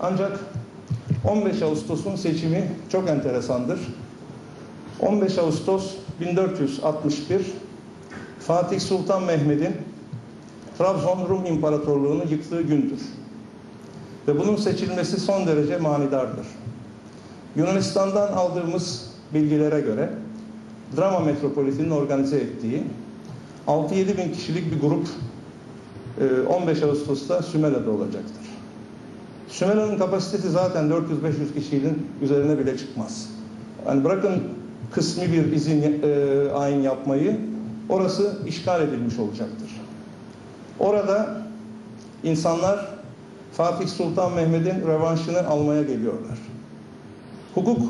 Ancak 15 Ağustos'un seçimi çok enteresandır. 15 Ağustos 1461 Fatih Sultan Mehmet'in Trabzon Rum İmparatorluğu'nu yıktığı gündür. Ve bunun seçilmesi son derece manidardır. Yunanistan'dan aldığımız bilgilere göre Drama Metropoliti'nin organize ettiği 6-7 bin kişilik bir grup e, 15 Ağustos'ta Sümela'da olacaktır. Sümela'nın kapasitesi zaten 400-500 kişinin üzerine bile çıkmaz. Yani bırakın kısmi bir izin e, ayin yapmayı, orası işgal edilmiş olacaktır. Orada insanlar Fatih Sultan Mehmet'in revanşını almaya geliyorlar. Hukuk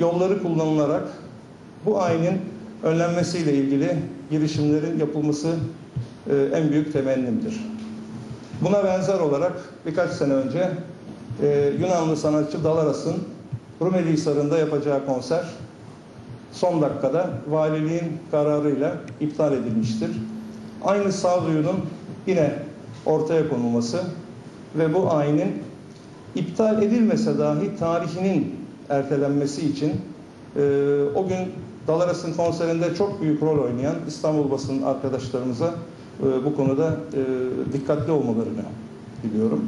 yolları kullanılarak bu ayinin önlenmesiyle ilgili girişimlerin yapılması e, en büyük temennimdir. Buna benzer olarak birkaç sene önce e, Yunanlı sanatçı Dalaras'ın Rumeli Hisarı'nda yapacağı konser son dakikada valiliğin kararıyla iptal edilmiştir. Aynı sağduyunun yine ortaya konulması ve bu ayinin iptal edilmese dahi tarihinin ertelenmesi için e, o gün Dalaras'ın konserinde çok büyük rol oynayan İstanbul basın arkadaşlarımıza e, bu konuda e, dikkatli olmalarını diliyorum.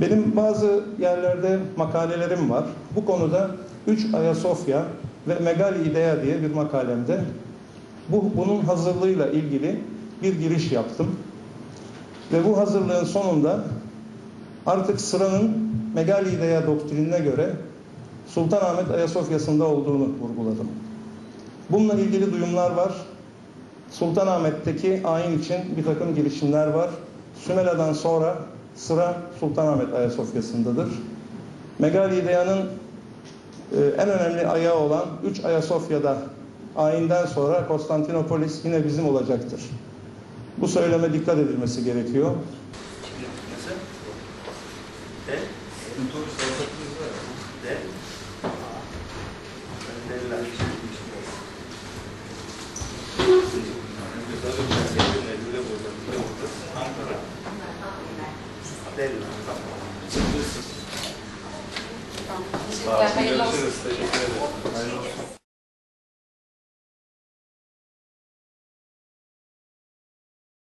Benim bazı yerlerde makalelerim var. Bu konuda 3 Ayasofya ve Megali İdea diye bir makalemde bu, bunun hazırlığıyla ilgili bir giriş yaptım. Ve bu hazırlığın sonunda artık sıranın Megali İdea doktrinine göre Sultanahmet Ayasofya'sında olduğunu vurguladım. Bununla ilgili duyumlar var. Sultanahmet'teki ayin için bir takım girişimler var. Sümela'dan sonra sıra Sultanahmet Ayasofya'sındadır. İdea'nın e, en önemli ayağı olan 3 Ayasofya'da ayinden sonra Konstantinopolis yine bizim olacaktır. Bu söyleme dikkat edilmesi gerekiyor. De? De? Tam, musi, ja, ja, ja, ja, ja, ja, ja,